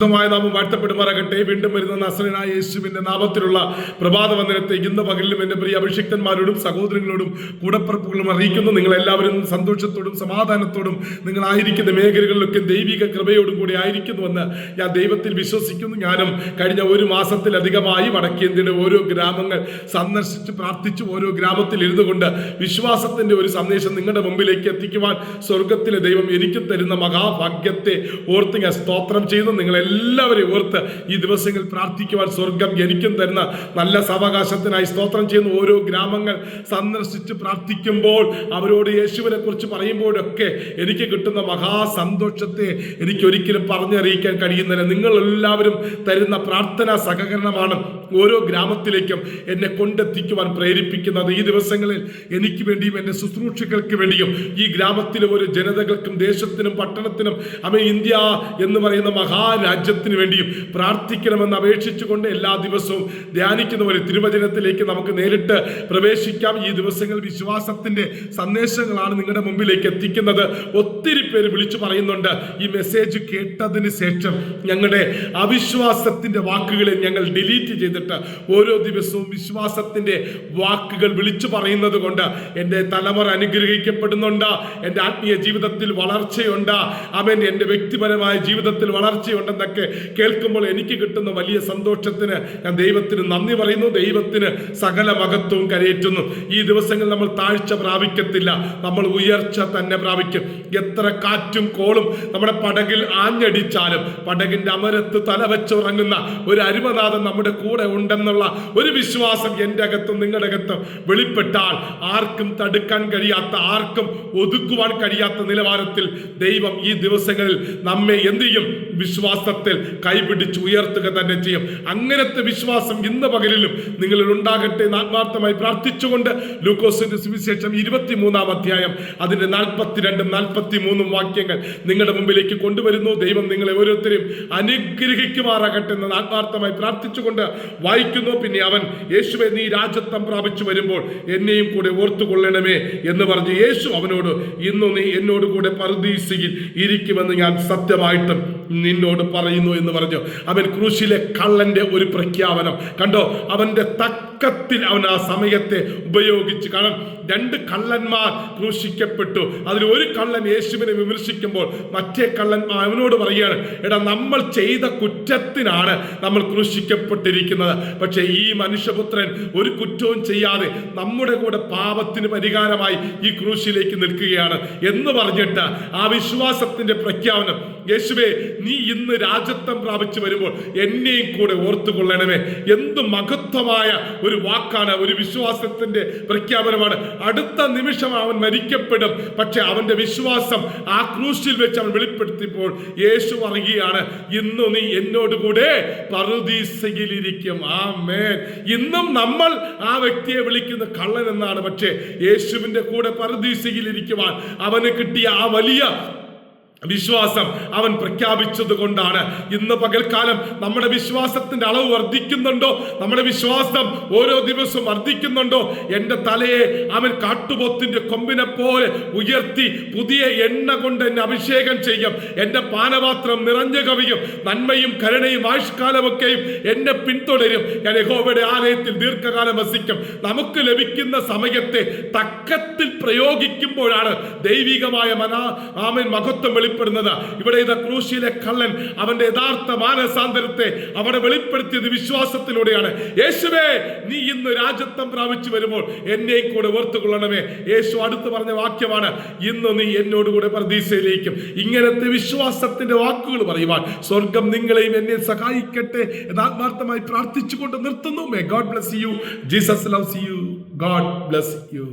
മായ നാമം വാഴ്ത്തപ്പെടുമാറാകട്ടെ. വീണ്ടും വരുന്ന നസനായ യേശുവിന്റെ നാമത്തിലുള്ള പ്രഭാത വന്ദനത്തെ ഇന്ന് പകലിലും എന്റെ പ്രിയ അഭിഷിക്തന്മാരോടും സഹോദരങ്ങളോടും കൂടപ്പറപ്പുകളും അറിയിക്കുന്നു. നിങ്ങൾ എല്ലാവരും സന്തോഷത്തോടും സമാധാനത്തോടും നിങ്ങൾ ആയിരിക്കുന്ന മേഖലകളിലൊക്കെ ദൈവിക കൃപയോടും കൂടി ആയിരിക്കുന്നുവെന്ന് ഞാൻ ദൈവത്തിൽ വിശ്വസിക്കുന്നു. ഞാനും കഴിഞ്ഞ ഒരു മാസത്തിലധികമായി വടക്കേന്ത്യയുടെ ഓരോ ഗ്രാമങ്ങൾ സന്ദർശിച്ച് പ്രാർത്ഥിച്ചു ഓരോ ഗ്രാമത്തിൽ ഇരുന്നു കൊണ്ട് വിശ്വാസത്തിന്റെ ഒരു സന്ദേശം നിങ്ങളുടെ മുമ്പിലേക്ക് എത്തിക്കുവാൻ സ്വർഗത്തിലെ ദൈവം എനിക്ക് തരുന്ന മഹാഭാഗ്യത്തെ ഓർത്ത് ഞാൻ സ്തോത്രം ചെയ്യുന്നു. നിങ്ങൾ എല്ലാവരെയും ഓർത്ത് ഈ ദിവസങ്ങൾ പ്രാർത്ഥിക്കുവാൻ സ്വർഗം എനിക്കും തരുന്ന നല്ല സാവകാശത്തിനായി സ്തോത്രം ചെയ്യുന്ന ഓരോ ഗ്രാമങ്ങൾ സന്ദർശിച്ച് പ്രാർത്ഥിക്കുമ്പോൾ അവരോട് യേശുവിനെ കുറിച്ച് പറയുമ്പോഴൊക്കെ എനിക്ക് കിട്ടുന്ന മഹാസന്തോഷത്തെ എനിക്ക് ഒരിക്കലും പറഞ്ഞറിയിക്കാൻ കഴിയുന്നില്ല. നിങ്ങൾ എല്ലാവരും തരുന്ന പ്രാർത്ഥനാ സഹകരണമാണ് ഓരോ ഗ്രാമത്തിലേക്കും എന്നെ കൊണ്ടെത്തിക്കുവാൻ പ്രേരിപ്പിക്കുന്നത്. ഈ ദിവസങ്ങളിൽ എനിക്ക് വേണ്ടിയും എന്റെ ശുശ്രൂഷകൾക്ക് വേണ്ടിയും ഈ ഗ്രാമത്തിലെ ഓരോ ജനതകൾക്കും ദേശത്തിനും പട്ടണത്തിനും അമേ ഇന്ത്യ എന്ന് പറയുന്ന മഹാരാജ്യത്തിന് വേണ്ടിയും പ്രാർത്ഥിക്കണമെന്ന് അപേക്ഷിച്ചുകൊണ്ട് എല്ലാ ദിവസവും ധ്യാനിക്കുന്ന പോലെ തിരുവചനത്തിലേക്ക് നമുക്ക് നേരിട്ട് പ്രവേശിക്കാം. ഈ ദിവസങ്ങൾ വിശ്വാസത്തിന്റെ സന്ദേശങ്ങളാണ് നിങ്ങളുടെ മുമ്പിലേക്ക് എത്തിക്കുന്നത്. ഒത്തിരി പേര് വിളിച്ചു പറയുന്നുണ്ട് ഈ മെസ്സേജ് കേട്ടതിന് ശേഷം ഞങ്ങളുടെ അവിശ്വാസത്തിന്റെ വാക്കുകളെ ഞങ്ങൾ ഡിലീറ്റ് ചെയ്തിട്ട് ഓരോ ദിവസവും വിശ്വാസത്തിന്റെ വാക്കുകൾ വിളിച്ചു പറയുന്നത് കൊണ്ട് എന്റെ തലമുറ അനുഗ്രഹിക്കപ്പെടുന്നുണ്ട്. എന്റെ ആത്മീയ ജീവിതത്തിൽ വളർച്ചയുണ്ട്. അവൻ എന്റെ വ്യക്തിപരമായ ജീവിതത്തിൽ വളർച്ചയുണ്ടെന്നൊക്കെ കേൾക്കുമ്പോൾ എനിക്ക് കിട്ടുന്ന വലിയ സന്തോഷത്തിന് ഞാൻ ദൈവത്തിന് നന്ദി പറയുന്നു ദൈവത്തിന് സകല മഹത്വവും കരയേറ്റുന്നു. ഈ ദിവസങ്ങളിൽ നമ്മൾ താഴ്ച പ്രാപിക്കത്തില്ല നമ്മൾ ഉയർച്ച തന്നെ പ്രാപിക്കും. എത്ര കാറ്റും കോളും നമ്മുടെ പടകിൽ ആഞ്ഞടിച്ചാലും പടകിന്റെ അമരത്ത് തല വെച്ചുറങ്ങുന്ന ഒരു അരുമനാഥൻ നമ്മുടെ കൂടെ ഉണ്ടെന്നുള്ള ഒരു വിശ്വാസം എന്റെ അകത്തും നിങ്ങളുടെ അകത്തും വെളിപ്പെട്ടാൽ ആർക്കും തടുക്കാൻ കഴിയാത്ത ആർക്കും ഒതുക്കുവാൻ കഴിയാത്ത നിലവാരത്തിൽ ദൈവം ഈ ദിവസങ്ങളിൽ നമ്മെ എന്ത് ചെയ്യും? വിശ്വാസത്തിൽ കൈപിടിച്ച് ഉയർത്തുക തന്നെ ചെയ്യും. അങ്ങനത്തെ വിശ്വാസം ഇന്ന് പകലിലും നിങ്ങളിൽ ഉണ്ടാകട്ടെ എന്ന് ആത്മാർത്ഥമായി പ്രാർത്ഥിച്ചുകൊണ്ട് ലൂക്കോസിന്റെ സുവിശേഷം ഇരുപത്തിമൂന്നാം അധ്യായം അതിന്റെ നാൽപ്പത്തിരണ്ടും നാൽപ്പത്തി മൂന്നും വാക്യങ്ങൾ നിങ്ങളുടെ മുമ്പിലേക്ക് കൊണ്ടുവരുന്നു. ദൈവം നിങ്ങളെ ഓരോരുത്തരെയും അനുഗ്രഹിക്കുമാറാകട്ടെ എന്ന് ആത്മാർത്ഥമായി പ്രാർത്ഥിച്ചുകൊണ്ട് വായിക്കുന്നു. പിന്നെ അവൻ യേശുവെ നീ രാജ്യത്വം പ്രാപിച്ചു വരുമ്പോൾ എന്നെയും കൂടെ ഓർത്തുകൊള്ളണമേ എന്ന് പറഞ്ഞ് യേശു അവനോട് ഇന്നു നീ എന്നോടുകൂടെ കൂടെ ഇരിക്കുമെന്ന് ഞാൻ സത്യമായിട്ടും നിന്നോട് പറയുന്നു എന്ന് പറഞ്ഞു. അവൻ ക്രൂശിലെ കള്ളന്റെ ഒരു പ്രഖ്യാപനം കണ്ടോ? അവന്റെ തക്കത്തിൽ അവൻ ആ സമയത്തെ ഉപയോഗിച്ച് കാരണം രണ്ട് കള്ളന്മാർ ക്രൂശിക്കപ്പെട്ടു. അതിൽ ഒരു കള്ളൻ യേശുവിനെ വിമർശിക്കുമ്പോൾ മറ്റേ കള്ളൻ അവനോട് പറയുകയാണ് എടാ നമ്മൾ ചെയ്ത കുറ്റത്തിനാണ് നമ്മൾ ക്രൂശിക്കപ്പെട്ടിരിക്കുന്നത്. പക്ഷേ ഈ മനുഷ്യപുത്രൻ ഒരു കുറ്റവും ചെയ്യാതെ നമ്മുടെ കൂടെ പാപത്തിന് പരിഹാരമായി ഈ ക്രൂശിലേക്ക് നിൽക്കുകയാണ്. എന്ന് പറഞ്ഞിട്ട് ആ വിശ്വാസത്തിന്റെ പ്രഖ്യാപനം യേശുവേ നീ ഇന്ന് രാജ്യത്വം പ്രാപിച്ചു വരുമ്പോൾ എന്നെയും കൂടെ ഓർത്തുകൊള്ളണമേ. എന്ത് മഹത്വമായ ഒരു വാക്കാണ് ഒരു വിശ്വാസത്തിന്റെ പ്രഖ്യാപനമാണ്. അടുത്ത നിമിഷം അവൻ മരിക്കപ്പെടും. പക്ഷെ അവന്റെ വിശ്വാസം ആ ക്രൂശിൽ വെച്ച് അവൻ വെളിപ്പെടുത്തിയപ്പോൾ യേശു പറയുകയാണ് ഇന്നു നീ എന്നോട് കൂടെ പറുദീസയിലിരിക്കും. ആ മേൻ ഇന്നും നമ്മൾ ആ വ്യക്തിയെ വിളിക്കുന്ന കള്ളൻ എന്നാണ്. പക്ഷേ യേശുവിന്റെ കൂടെ പറുദീസയിലിരിക്കുവാൻ അവന് കിട്ടിയ ആ വലിയ വിശ്വാസം അവൻ പ്രഖ്യാപിച്ചത് കൊണ്ടാണ് ഇന്ന് പകൽക്കാലം നമ്മുടെ വിശ്വാസത്തിന്റെ അളവ് വർദ്ധിക്കുന്നുണ്ടോ? നമ്മുടെ വിശ്വാസം ഓരോ ദിവസവും വർദ്ധിക്കുന്നുണ്ടോ? എന്റെ തലയെ അവൻ കാട്ടുപോത്തിന്റെ കൊമ്പിനെ പോലെ ഉയർത്തി പുതിയ എണ്ണ കൊണ്ട് എന്നെ അഭിഷേകം ചെയ്യും. എന്റെ പാനപാത്രം നിറഞ്ഞു കവിയും. നന്മയും കരുണയും ആയുഷ്കാലമൊക്കെയും എന്നെ പിന്തുടരും. ഞാൻ യഹോവയുടെ ആലയത്തിൽ ദീർഘകാലം വസിക്കും. നമുക്ക് ലഭിക്കുന്ന സമയത്തെ തക്കത്തിൽ പ്രയോഗിക്കുമ്പോഴാണ് ദൈവികമായ മനാ ആമൻ മഹത്വം വെളിപ്പെടുന്നത്. ഇവിടെ ഇത് ക്രൂശിയിലെ കള്ളൻ അവന്റെ യഥാർത്ഥ മാനസാന്തരത്തെ അവിടെ വെളിപ്പെടുത്തിയത് വിശ്വാസത്തിലൂടെയാണ്. യേശുവേ നീ ഇന്ന് രാജ്യത്വം പ്രാപിച്ചു വരുമ്പോൾ എന്നെയും കൂടെ ഓർത്തുകൊള്ളണമേ. യേശു അടുത്ത് പറഞ്ഞ വാക്യമാണ് ഇന്ന് നീ എന്നോട് കൂടെ പ്രതീക്ഷയിലേക്കും ഇങ്ങനത്തെ വിശ്വാസത്തിന്റെ വാക്കുകൾ പറയുവാൻ സ്വർഗം നിങ്ങളെയും എന്നെ സഹായിക്കട്ടെ എന്ന് ആത്മാർത്ഥമായി പ്രാർത്ഥിച്ചുകൊണ്ട് നിർത്തുന്നു. May God bless you Jesus loves you God bless you